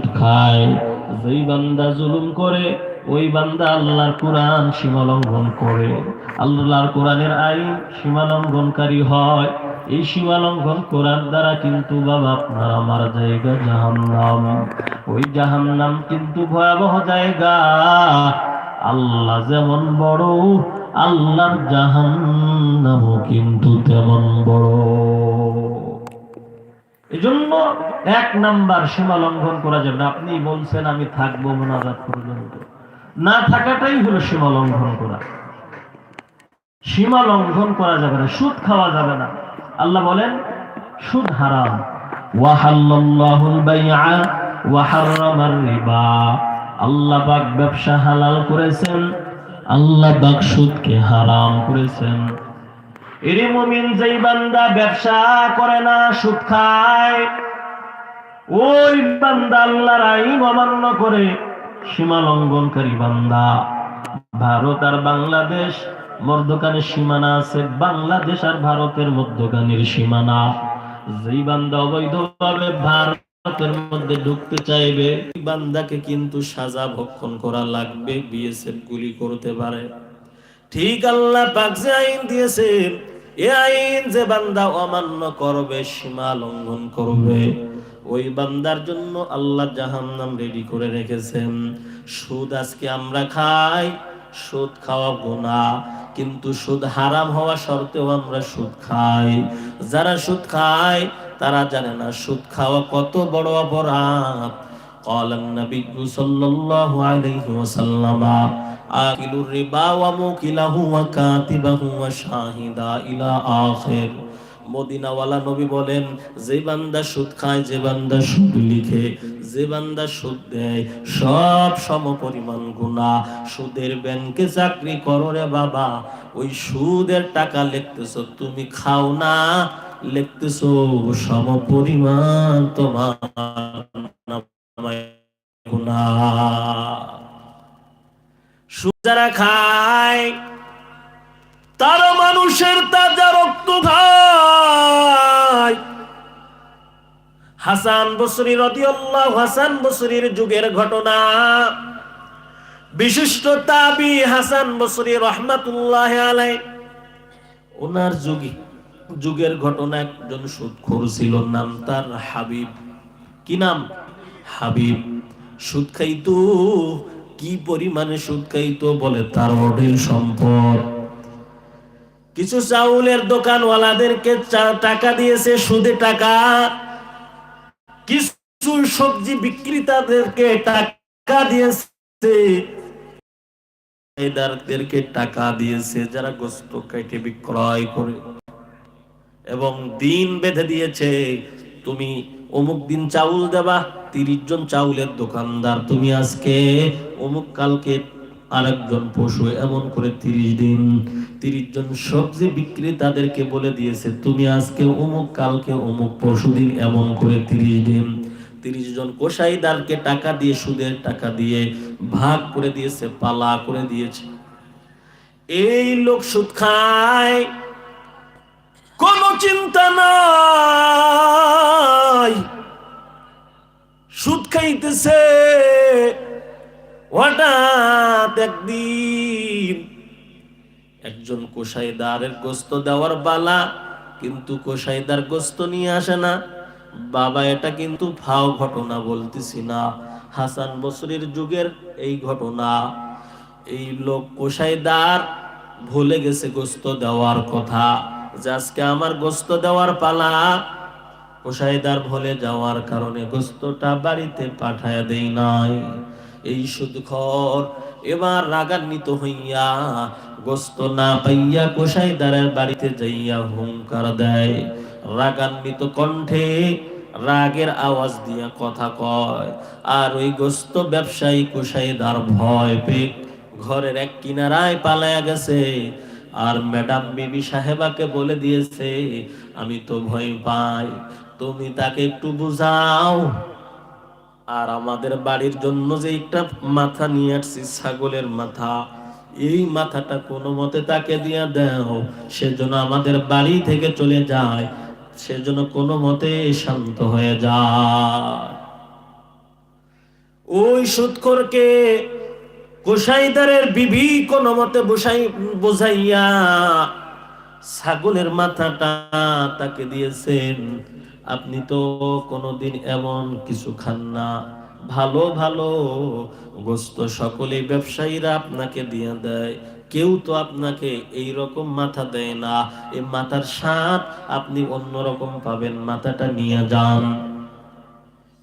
খায়, যেই বান্দা জুলুম করে, ওই বান্দা আল্লাহর কোরআন সীমা লঙ্ঘন করে। আল্লাহর কোরআনের আইন সীমা লঙ্ঘনকারী হয়। এই সীমা লঙ্ঘন করার দ্বারা কিন্তু বাবা আপনার আমার জায়গা জাহান্নাম। ওই জাহান্নাম কিন্তু ভয়াবহ জায়গা। আল্লাহ যেমন বড়, আল্লাহর জাহান্নামও কিন্তু তেমন বড়। এজন্য এক নাম্বার সীমা লঙ্ঘন করা যাবে আপনি বলছেন, আমি থাকব মোনাজাত পর্যন্ত না থাকাটাই হলো সীমা লঙ্ঘন করা। সীমা লঙ্ঘন করা যাবে না, সুদ খাওয়া যাবে না। আল্লাহ বলেন, সুদ হারাম। আল্লাহ পাক ব্যবসা হালাল করেছেন, আল্লাহ পাক সুদকে হারাম করেছেন। এরে মুমিন যেই বান্দা ব্যবসা করে না, সুদ খায়, ওই বান্দা আল্লাহর আইন অমান্য করে সীমা লঙ্ঘনকারী বান্দা। ভারত আর বাংলাদেশ, মধ্যখানে সীমানা আছে, বাংলাদেশ আর ভারতের মধ্যখানের সীমানা। যেই বান্দা অবৈধভাবে ভারতের মধ্যে ঢুকতে চাইবে বান্দাকে কিন্তু সাজা ভক্ষণ করা লাগবে, বিএসএফ গুলি করতে পারে। ঠিক আল্লাহ পাক যে আইন দিয়েছেন এ আইন যে বান্দা অমান্য করবে সীমা লঙ্ঘন করবে ওই বান্দার জন্য আল্লাহ জাহান্নাম রেডি করে রেখেছেন সুদ আজকে আমরা খাই সুদ খাওয়া গুনাহ কিন্তু সুদ হারাম হওয়া সত্ত্বেও আমরা সুদ খাই যারা সুদ খায় তারা জানে না সুদ খাওয়া কত বড় অপরাধ قال النبي صلى الله عليه وسلم আকিলুর রিবা ওয়া মুকিলাহু ওয়া কাতিবাহু ওয়া মদিনাওয়ালা নবী বলেন, যে বান্দা সুদ খায়, যে বান্দা সুদ লিখে, যে বান্দা সুদ দেয়, সব সমপরিমাণ গুণা সুদের ব্যাংকে চাকরি করো রে বাবা, ওই সুদের টাকা লিখতেছ, তুমি খাও না, লিখতেছ সমপরিমাণ তোমার গুণা যারা খায়, তারা মানুষের তাজা রক্ত খায়। হাসান বসরি রদিয়াল্লাহ হাসান বসরির যুগের ঘটনা। বিশিষ্ট তাবি হাসান বসরি রহমাতুল্লাহ আলাই ওনার যুগে, যুগের ঘটনা একজন সুদখোর ছিল, নাম তার হাবিব। কি নাম? হাবিব। সুদ খাইতো কি পরিমাণে সুদ খাইতো বলে তার অঢেল সম্পদ? কিছু চাউলের দোকানওয়ালাদেরকে টাকা দিয়েছে সুদে টাকা। কিছু সবজি বিক্রেতাদেরকে টাকা দিয়েছে। খরিদারদেরকে টাকা দিয়েছে যারা গোস্ত কেটে বিক্রয় করে। এবং দিন বেঁধে দিয়েছে, তুমি অমুক দিন চাউল দেবা, তিরিশ জন চাউলের দোকানদার। তুমি আজকে অমুক, কালকে আরেকজন পশু, এমন করে তিরিশ দিন। তিরিশ জন সবজি বিক্রেতাদেরকে বলে দিয়েছে, তুমি আজকে অমুক, কালকে অমুক পশু দিন, এমন করে তিরিশ দিন। তিরিশ জন কোষাইদারকে টাকা দিয়ে, সুদের টাকা দিয়ে ভাগ করে দিয়েছে, পালা করে দিয়েছে। এই লোক সুদ খায়, কোনো চিন্তা নাই। সুদ খাইতেছে। একদিন একজন কোষাইদারের গোস্ত দেওয়ার বালা কিন্তু কোষাইদার গোস্ত নিয়ে আসে না। বাবা, এটা কিন্তু ফাও ঘটনা বলতেছি না। হাসান বসরির যুগের এই ঘটনা। এই লোক কোষাইদার ভুলে গেছে গোস্ত দেওয়ার কথা। যে আজকে আমার গোস্ত দেওয়ার পালা কোষাইদার ভুলে যাওয়ার কারণে গোস্তটা বাড়িতে পাঠায় দেই নাই। এই সুদখর এবার রাগান্বিত হইয়া গোস্ত না পাইয়া কোষাইদারের বাড়িতে যাইয়া হুঙ্কার দেয়। রাগান্বিত কণ্ঠে রাগের আওয়াজ দিয়া কথা কয়, আর ওই গোস্ত ব্যবসায়ী কোষাইদার ভয় পেয়ে ঘরের এক কিনারায় পালায়া গেছে। আর ম্যাডাম বিবি সাহেবাকে বলে দিয়েছে, আমি তো ভয় পাই তুমি তাকে একটু বুঝাও। আর আমাদের বাড়ির জন্য যে একটা মাথা নিয়ে আসছি, ছাগলের মাথা, এই মাথাটা কোনো মতে তাকে দিয়ে দাও। সেজন্য আমাদের বাড়ি থেকে চলে যায় সেজন্য কোনো মতে শান্ত হয়ে যায়। ওই সুৎখরকে কোষাইদারের বিবি কোন মতে বোঝাইয়া ছাগলের মাথাটা তাকে দিয়েছেন। আপনি তো কোনোদিন এমন কিছু খান না। ভালো ভালো গোস্ত সকলে ব্যবসায়ীরা আপনাকে দিয়ে দেয়। কেউ তো আপনাকে এই রকম মাথা দেয় না। এই মাথার স্বাদ আপনি অন্যরকম পাবেন, মাথাটা নিয়ে যান।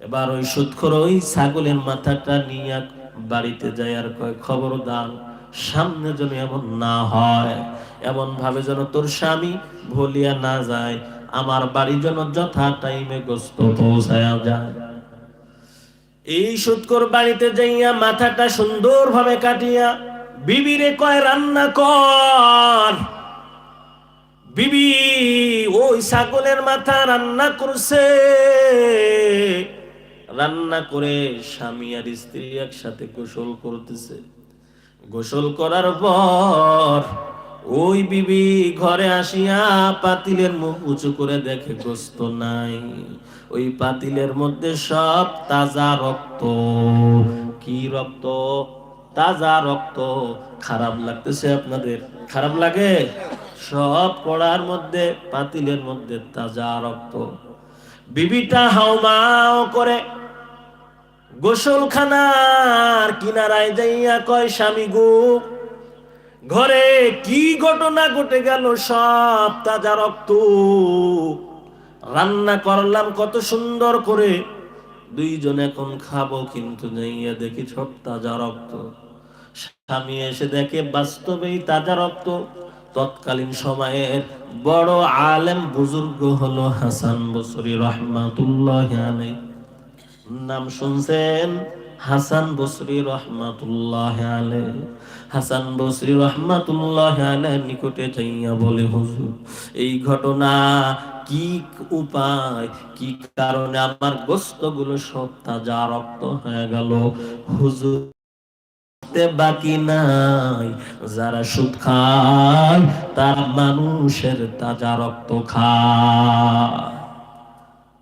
এবার ওই সুৎখর ওই ছাগলের মাথাটা নিয়ে বাড়িতে যায় আর কয়, খবরদার, সামনে যেন এমন না হয়। এমন ভাবে যেন তোর স্বামী ভুলিয়া না যায়। আমার বাড়ি যেন যথা টাইমে গোস্ত পৌঁছায়া যায়। এই সুৎকর বাড়িতে যাইয়া মাথাটা সুন্দর ভাবে কাটিয়া, বিবিরে কয়, রান্না কর। বিবি, ওই ছাগলের মাথা রান্না করছে। রান্না করে স্বামী আর স্ত্রী একসাথে গোসল করতেছে। গোসল করার পর ওই বিবি ঘরে আসিয়া পাতিলের মুখ উঁচু করে দেখে গোস্ত নাই। ওই পাতিলের মধ্যে সব তাজা রক্ত। কি রক্ত? তাজা রক্ত। খারাপ লাগতেছে আপনাদের? খারাপ লাগে? সব কড়ার মধ্যে, পাতিলের মধ্যে তাজা রক্ত। বিবিটা হাউমাও করে গোসলখানার কিনারায় যাইয়া কয়, স্বামী গো ঘরে কি ঘটনা ঘটে গেল? সব তাজা রক্ত। রান্না করলাম কত সুন্দর করে। দুইজন এখন খাব, কিন্তু যাইয়া দেখি সব তাজা রক্ত। স্বামী এসে দেখে বাস্তবেই তাজা রক্ত। তৎকালীন সময়ের বড় আলেম বুজুর্গ হলো হাসান বসরি রহমাতুল্লাহ নাম শুনছেন? হাসান বসরি রহমাতুল্লাহ আলে হাসান বসরি রহমাতুল্লাহ আলে নিকটে যাইয়া বলে, হুজুর, এই ঘটনা কি উপায়? কি কারণে আমার গোস্তগুলো সব তাজা রক্ত হয়ে গেল? হুজুর বাকি নাই। যারা সুদ খায়, তারা মানুষের তাজা রক্ত খায়।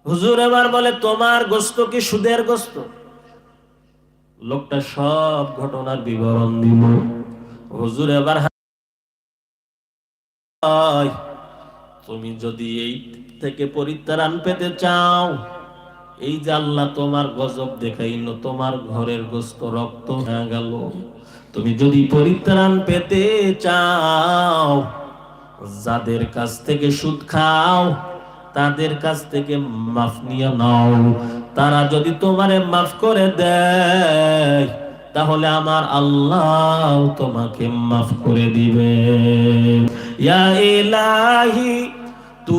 হুজুর এবার বলে, তোমার গোস্ত কি সুদের গোস্ত লোকটা সব ঘটনার বিবরণ দিল। হুজুর এবার তুমি যদি এই থেকে পরিত্রাণ পেতে চাও, এই যে আল্লাহ তোমার গজব দেখাইল, তোমার ঘরের গোস্ত রক্ত হয়ে গেল। তুমি যদি পরিত্রাণ পেতে চাও, যাদের কাছ থেকে সুদ খাও তাদের কাছ থেকে মাফ নিয়ে নাও। তারা যদি তোমারে মাফ করে দেয়, তাহলে আমার আল্লাহ তোমাকে মাফ করে দিবে। ইয়া ইলাহি তু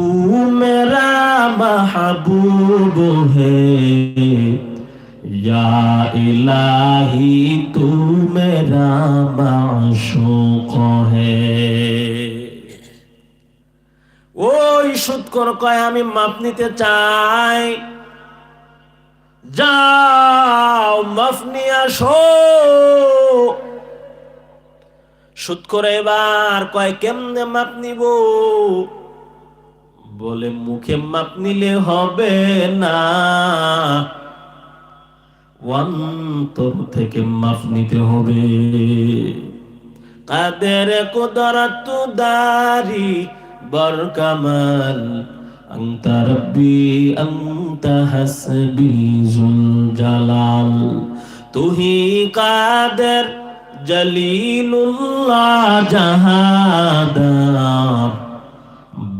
মেরা মাহবুব হে। ইয়া ইলাহি তু মাশুক হে। ওই সুৎকর কয়, আমি মাপ নিতে চাই। যাও মাফ নিয়ে আসো। করে এবার কয়, কেমনে মাপ নিব? বলে, মুখে মাপ নিলে হবে না। অন্তর থেকে মাফ নিতে হবে। কাদের কুদরত দারি বরকামাল أنت ربي أنت حسبي ذو الجلال তুহি কাদের জলিলুল্লাহ জাহাদার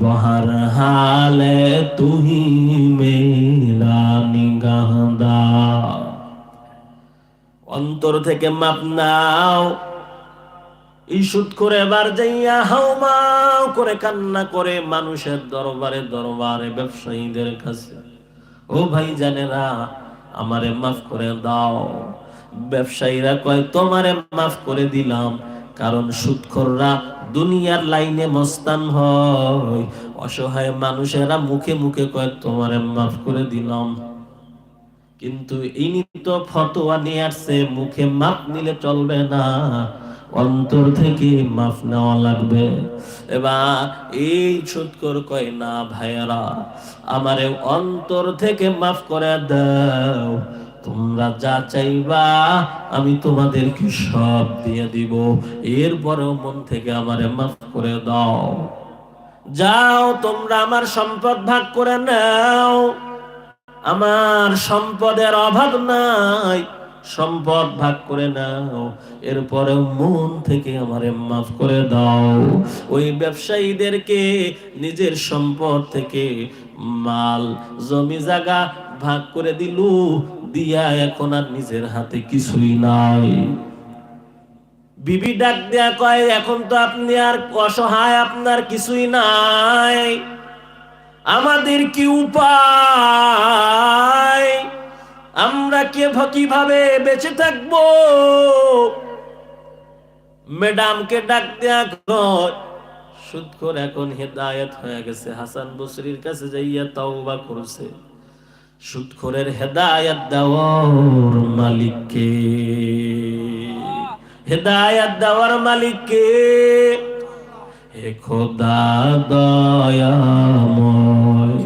বহর হালে তুহি মেরা নিগাহদার অন্তর থেকে মাপ নাও এই সুদ করে এবার যাইয়া হাউমাও করে কান্না করে মানুষের দরবারে দরবারে ব্যবসায়ীদের কাছে। ও ভাই জানেরা আমারে মাফ করে দাও। ব্যবসায়ীরা কয়, তোমারে মাফ করে দিলাম, কারণ সুদখোররা দুনিয়ার লাইনে মস্তান হয়। অসহায় মানুষেরা মুখে মুখে কয়, তোমারে মাফ করে দিলাম। কিন্তু ইনি তো ফতোয়া নিয়ে আসছে, মুখে মাপ নিলে চলবে না। অন্তর থেকে মাফ নেওয়া লাগবে। এবার এই সুৎকর কয়, না ভাইয়ারা, আমারে অন্তর থেকে মাফ করে দাও। তোমরা যা চাইবা আমি তোমাদেরকে সব দিয়ে দিব। এরপরেও মন থেকে আমারে মাফ করে দাও। যাও, তোমরা আমার সম্পদ ভাগ করে নাও। আমার সম্পদের অভাব নাই। সম্পদ ভাগ করে নাও এরপরে মন থেকে আমারে মাফ করে দাও। ওই ব্যবসায়ীদেরকে নিজের সম্পদ থেকে মাল, জমি, জায়গা ভাগ করে দিলু, দিয়া এখন আর নিজের হাতে কিছুই নাই। বিবি ডাক দেয়া কয়, এখন তো আপনি আর অসহায়, আপনার কিছুই নাই। আমাদের কি উপায়? আমরা কে কীভাবে বেঁচে থাকব? ম্যাডামকে ডাকতে কয় সুৎখর এখন হেদায়েত হয়ে গেছে। হাসান বসরির কাছে যাইয়া তওবা করছে। সুৎখরের হেদায়েত দেওয়ার মালিককে। হেদায়েত দেওয়ার মালিককে। হে খোদা দয়াময়।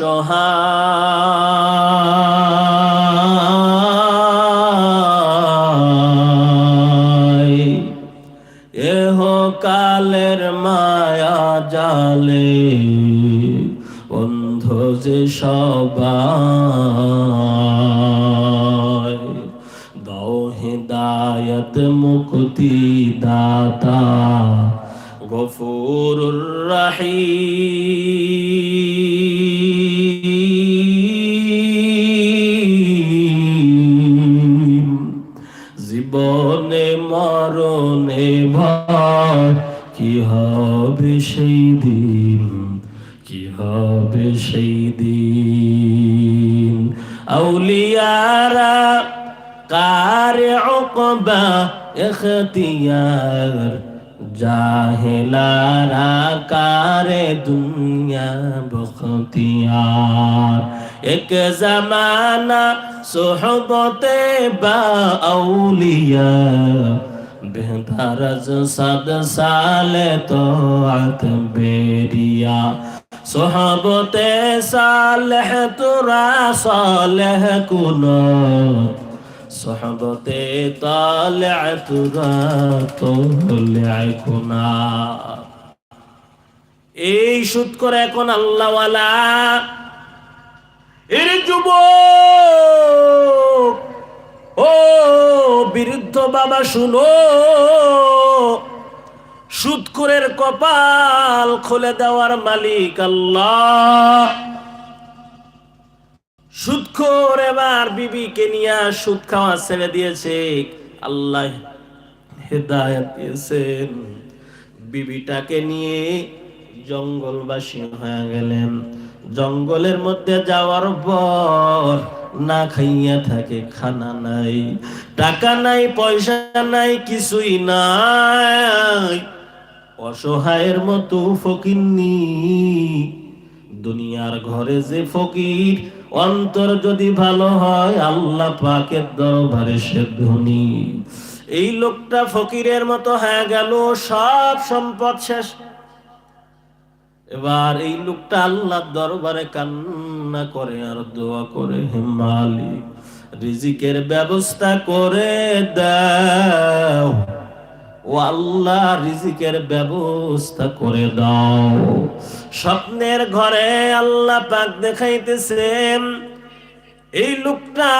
অসহায় এহ কালের মায়া জালে অন্ধ যে সবাই দাও হিদায়ত মুক্তি দাতা গফুরুর রহিম। বখতিয়ার এক জমানা সোহবতে বা আউলিয়া বেহতারজ সদ সালে তো আত বেরিয়া সোহবতে সালেহ তুরা সালেহ কুনত صحبتي طالعت طلع كنا এই শুট করে এখন আল্লাহওয়ালা। এর যুবক, ও বিরুদ্ধ বাবা শুনো। সুৎকরের কপাল খুলে দেওয়ার মালিক আল্লাহ। সুৎখোর এবার বিবিকে নিয়ে সুদ খাওয়া ছেড়ে দিয়েছে। আল্লাহ হেদায়ত দিয়েছেন। বিবিটাকে নিয়ে জঙ্গলবাসী হয়ে গেলেন। জঙ্গলের মধ্যে যাওয়ার পর না খাইয়া থাকে, খানা নাই, টাকা নাই, পয়সা নাই, কিছুই নাই। অসহায়ের মতো ফকিন্নি দুনিয়ার ঘরে যে ফকির, অন্তর যদি ভালো হয়, আল্লাহ পাকের দরবারে সে ধনী। এই লোকটা ফকিরের মতো হয়ে গেল, সব সম্পদ শেষ। এবার এই লোকটা আল্লাহ দরবারে কান্না করে আর দোয়া করে, হে মালিক, রিজিকের ব্যবস্থা করে দাও। ও আল্লাহ, রিজিকের ব্যবস্থা করে দাও। স্বপ্নের ঘরে আল্লাহ পাক দেখাইতেছেন, এই লোকটা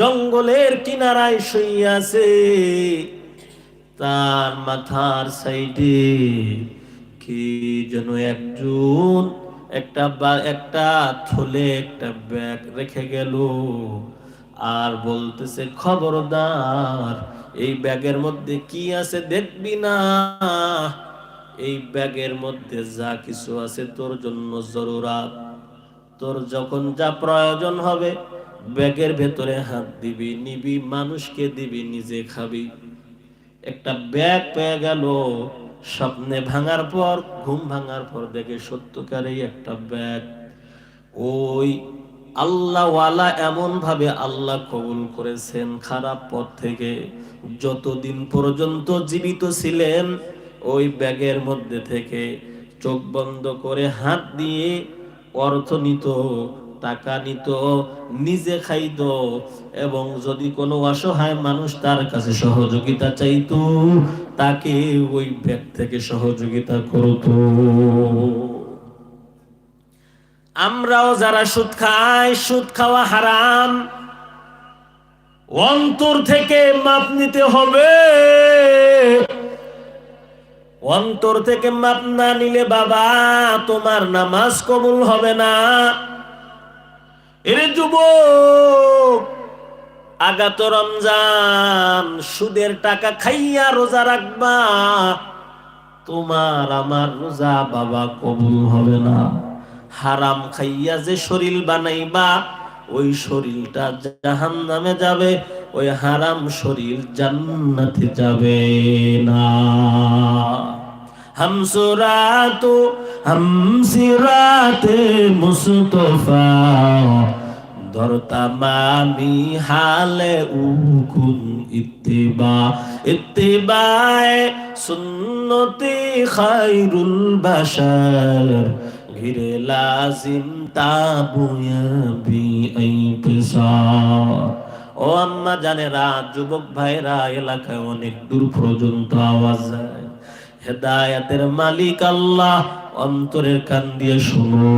জঙ্গলের কিনারায় শুইয়াছে তার মাথার সাইডে কি যেন একজন একটা বা, একটা থলে, একটা ব্যাগ রেখে গেল। আর বলতেছে, খবরদার, এই ব্যাগের মধ্যে কি আছে দেখবি না? এই ব্যাগের মধ্যে যা কিছু আছে তোর জন্য জরুরাত। তোর যখন যা প্রয়োজন হবে, ব্যাগের ভেতরে হাত দিবি, নিবি, মানুষকে দিবি, নিজে খাবি। একটা ব্যাগ পেয়ে গেল। স্বপ্নে ভাঙার পর, ঘুম ভাঙার পর দেখে সত্যকারেই একটা ব্যাগ। ওই আল্লাহওয়ালা এমন ভাবে আল্লাহ কবুল করেছেন, খারাপ পথ থেকে। যতদিন পর্যন্ত জীবিত ছিলেন, ওই ব্যাগের মধ্যে থেকে চোখ বন্ধ করে হাত দিয়ে অর্থ নিত টাকা নিত, নিজে খাইত এবং যদি কোনো অসহায় মানুষ তার কাছে সহযোগিতা চাইতো, তাকে ওই ব্যাগ থেকে সহযোগিতা করত। আমরাও যারা সুদ খাই, সুদ খাওয়া হারাম। অন্তর থেকে মাপ নিতে হবে। অন্তর থেকে মাপ না নিলে বাবা, তোমার নামাজ কবুল হবে না। এরে যুবক, আগাত রমজান, সুদের টাকা খাইয়া রোজা রাখবা। তোমার আমার রোজা বাবা কবুল হবে না। হারাম খাইয়া যে শরীর বানাইবা, ওই শরীরটা জাহান নামে যাবে, ওই হারাম শরীর জান্নাতে যাবে না। হামসুরাতো হামসিরাতে মুস্তফা ধরতামামি হালে উকুন ইত্তিবা ইত্তিবায় সুন্নতি খায়রুল বাশার ঘিরে লাজিম তাবুয়াবি আই ও আম্মা জানেরা যুবক ভাইরা এলাকায় অনেক দূর পর্যন্ত আওয়াজ যায় হেদায়াতের মালিক আল্লাহ। অন্তরের কান দিয়ে শুনো।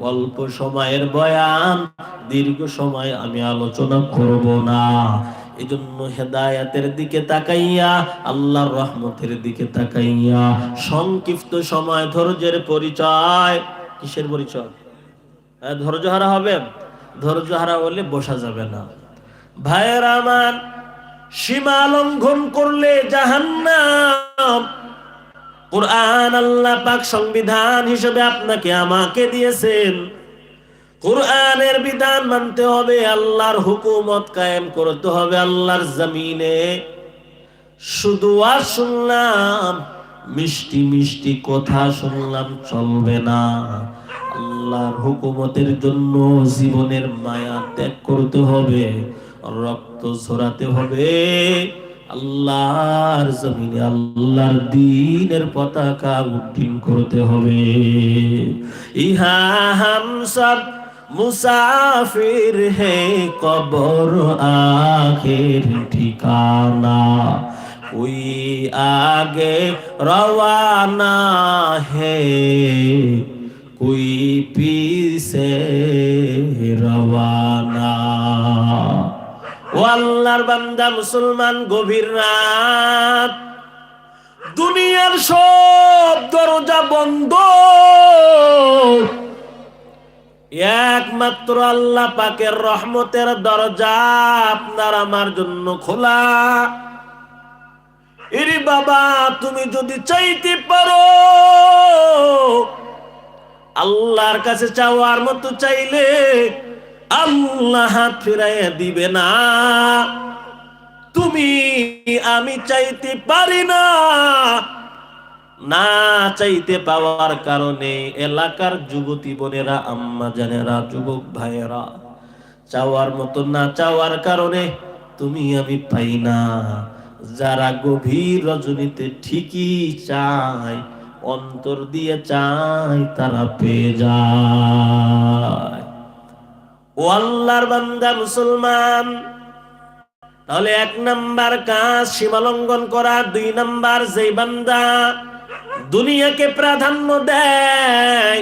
অল্প সময়ের বয়ান দীর্ঘ সময় আমি আলোচনা করব না। এই জন্য হেদায়াতের দিকে তাকাইয়া আল্লাহর রহমতের দিকে তাকাইয়া সংক্ষিপ্ত সময় ধৈর্যের পরিচয়। কিসের পরিচয়? হ্যাঁ, ধৈর্য হারা হবে? ধৈর্য হারা হলে বসা যাবে না। ভাইয়ের আমার সীমা লঙ্ঘন করলে জাহান্নাম। কোরআন আল্লাহ পাক সংবিধান হিসেবে আপনাকে আমাকে দিয়েছেন। কোরআনের বিধান মানতে হবে, আল্লাহর হুকুমত কায়েম করতে হবে আল্লাহর জমিনে। শুধু আর শুনলাম, মিষ্টি মিষ্টি কথা শুনলাম, চলবে না। আল্লাহর হুকুমতের জন্য জীবনের মায়া ত্যাগ করতে হবে, রক্ত ঝরাতে হবে। আল্লাহর জমিনে আল্লাহর দিনের পতাকা উড্ডীন করতে হবে। ইহা হাম সব মুসাফির হে কবর আখের ঠিকানা। ওই আগে রওয়ানা হে, কুই পিসে রওয়ানা। ও আল্লাহর বান্দা, মুসলমান, গভীর রাত। দুনিয়ার সব দরজা বন্ধ। একমাত্র আল্লাহ পাকের রহমতের দরজা আপনার আমার জন্য খোলা। এরে বাবা, তুমি যদি চাইতে পারো, আল্লাহর কাছে চাওয়ার মতো চাইলে আল্লাহ ফিরাইয়া দিবে না। তুমি আমি চাইতে পারি না। না চাইতে পাওয়ার কারণে এলাকার যুবতী বোনেরা, আম্মা জানেরা, যুবক ভাইয়েরা, চাওয়ার মতো না চাওয়ার কারণে তুমি আমি পাই না। যারা গভীর রজনীতে ঠিকই চায়, অন্তর দিয়ে চায়, তারা পেয়ে যায়। ও আল্লাহর বান্দা মুসলমান। তাহলে এক নাম্বার কাজ সীমালঙ্ঘন করা, দুই নাম্বার যেই বান্দা দুনিয়াকে প্রাধান্য দেয়,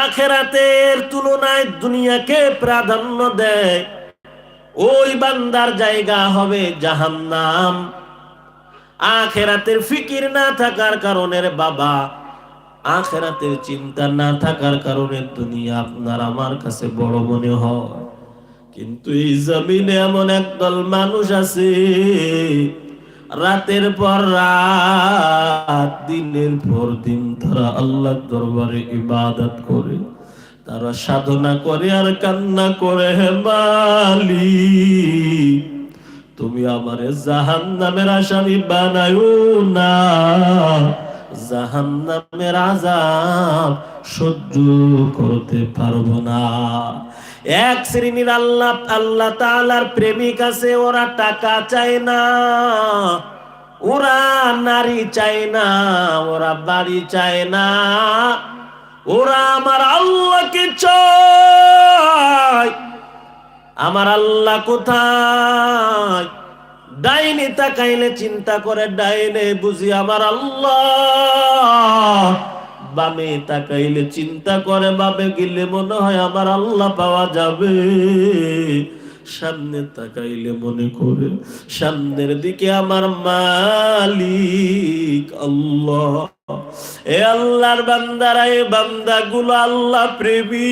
আখেরাতের তুলনায় দুনিয়াকে প্রাধান্য দেয়, ওই বান্দার জায়গা হবে জাহান্নাম। আখেরাতের ফিকির না থাকার কারণে রে বাবা আখেরাতের চিন্তা না থাকার কারণে দুনিয়া আপনার আমার কাছে বড় মনে হয়। কিন্তু এই জমিনে এমন একদল মানুষ আছে, রাতের পর রাত, দিনের পর দিন তারা আল্লাহ দরবারে ইবাদত করে। তারা সাধনা করে আর কান্না করে, হে মালিক, তুমি আমারে জাহান নামের আসামি বানায়ো না। জাহান নামের আজাব সহ্য করতে পারব না। এক শ্রেণির আল্লাহ আল্লাহ তাআলার প্রেমিক আছে, ওরা টাকা চায় না, ওরা নারী চায় না, ওরা বাড়ি চায় না, ওরা আমার আল্লাহকে চায়। আমার আল্লাহ কোথায়? ডাইনে তাকাইলে চিন্তা করে, ডাইনে বুঝি আমার আল্লাহ। বামে তাকাইলে চিন্তা করে বাবে গেলে মনে হয় আমার আল্লাহ পাওয়া যাবে। সামনে তাকাইলে মনে করে, সামনের দিকে আমার মালিক আল্লাহ। এ আল্লাহর বান্দারা, এ বান্দাগুলো আল্লাহ প্রেমী।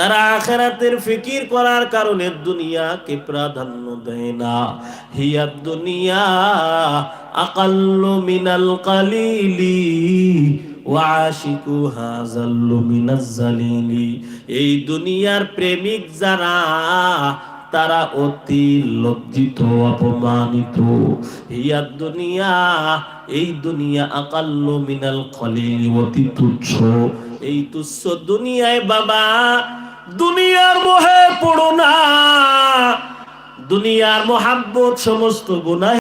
তারা আখেরাতের ফিকির করার কারণে দুনিয়াকে প্রাধান্য দেয় না। হিয়া দুনিয়া আকাল্লু মিনাল কালিলি জালিলি। এই দুনিয়ার প্রেমিক যারা, তারা অতি লজ্জিত, অপমানিত। হিয়া দুনিয়া, এই দুনিয়া আকাল্ল মিনাল কলিল অতি তুচ্ছ। এই তুচ্ছ দুনিয়ায় বাবা দুনিয়ার মোহে পড়ো না। দুনিয়ার মোহাব্বত সমস্ত গুনাহ